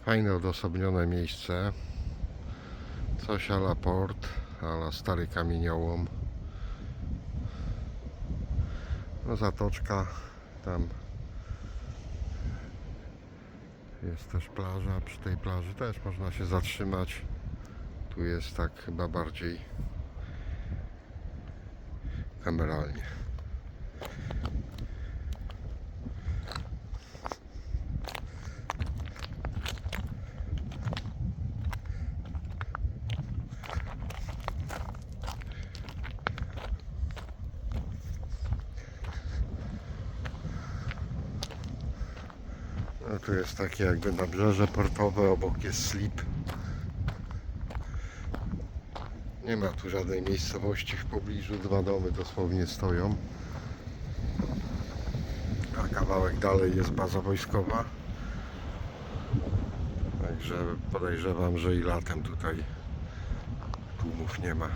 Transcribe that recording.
Fajne, odosobnione miejsce. Coś ala port, ala stary kamieniołom. No zatoczka, tam jest też plaża. Przy tej plaży też można się zatrzymać. Tu jest tak chyba bardziej kameralnie. No tu jest takie jakby nabrzeże portowe, obok jest slip. Nie ma tu żadnej miejscowości w pobliżu, dwa domy dosłownie stoją. A kawałek dalej jest baza wojskowa. Także podejrzewam, że i latem tutaj tłumów nie ma.